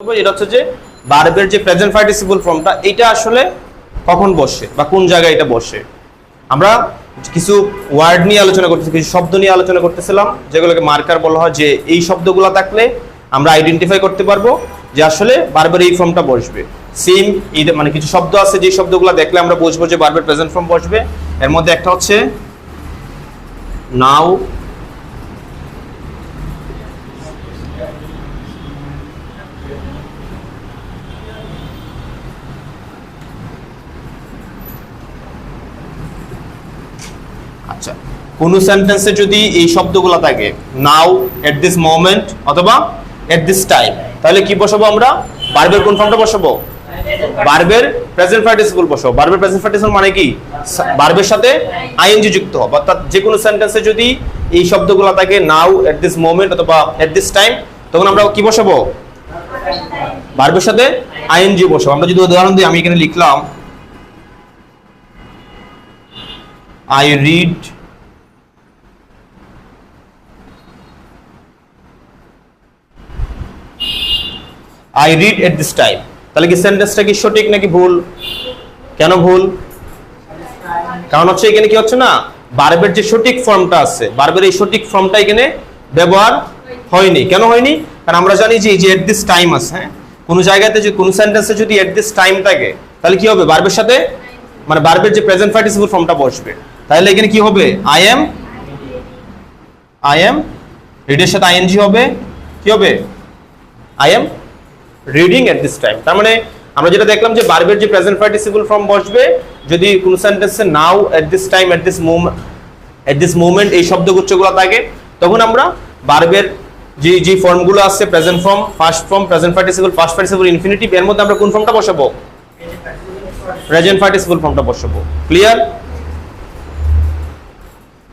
এটা হচ্ছে যে বার্বের যে প্রেজেন্ট পার্টিসিপল ফর্মটা এটা আসলে কখন বসে বা কোন জায়গায় এটা বসে? আমরা কিছু ওয়ার্ড নিয়ে আলোচনা করতেছি, কিছু শব্দ নিয়ে আলোচনা করতেছিলাম, যেগুলোকে মার্কার বলা হয় যে এই শব্দগুলো থাকলে আমরা আইডেন্টিফাই করতে পারব যে আসলে বারবার এই ফর্মটা বসবে। সেম এই মানে কিছু শব্দ আছে যে শব্দগুলো দেখলে আমরা বুঝব যে বারবার প্রেজেন্ট ফর্ম বসবে। এর মধ্যে একটা হচ্ছে নাও আচ্ছা কোন সেন্টেন্সে যদি এই শব্দগুলো থাকে নাও এট দিস মোমেন্ট অথবা এট দিস টাইম তাহলে কি বসাবো আমরা? বারবের কোন ফর্মটা বসাবো? বারবের প্রেজেন্ট পার্টিসিপল বসাবো। বারবের প্রেজেন্ট পার্টিসিপল মানে কি? বারবের সাথে আইএনজি যুক্ত হবে অর্থাৎ যে কোনো সেন্টেন্সে যদি এই শব্দগুলো থাকে নাও এট দিস মোমেন্ট অথবা এট দিস টাইম তখন আমরা কি বসাবো? বারবের সাথে আইএনজি বসাবো আমরা যদি উদাহরণ দিই, আমি এখানে লিখলাম I read I read at this time তাহলে কি সেন্টেন্সটা কি সঠিক নাকি ভুল? কেন ভুল? কারণ হচ্ছে এখানে কি হচ্ছে না বারবের যে সঠিক ফর্মটা আছে বারবের এই সঠিক ফর্মটা এখানে ব্যবহার হয়নি। কেন হয়নি? কারণ আমরা জানি যে এই যে এট দিস টাইম আছে হ্যাঁ? কোনো জায়গাতে যে কোনো সেন্টেন্সে যদি এট দিস টাইম থাকে, তাহলে কি হবে? বারবের সাথে মানে বারবের যে প্রেজেন্ট পার্টিসিপল ফর্মটা বসবে। তাহলে এখানে কি হবে? আই এম আই এম রিডের সাথে আইএনজি হবে। কি হবে? I am reading at this time তার মানে আমরা যেটা দেখলাম যে বারবের যে প্রেজেন্ট পার্টিসিপল ফর্ম বসবে, যদি কোন সেন্টেন্সে now at this time at this moment at this moment এই শব্দগুচ্ছগুলো থাকে, তখন আমরা বারবের যে যে ফর্মগুলো আছে present form first form present participle first participle infinitive এর মধ্যে আমরা কোন ফর্মটা বসাবো? প্রেজেন্ট পার্টিসিপল ফর্মটা বসাবো। ক্লিয়ার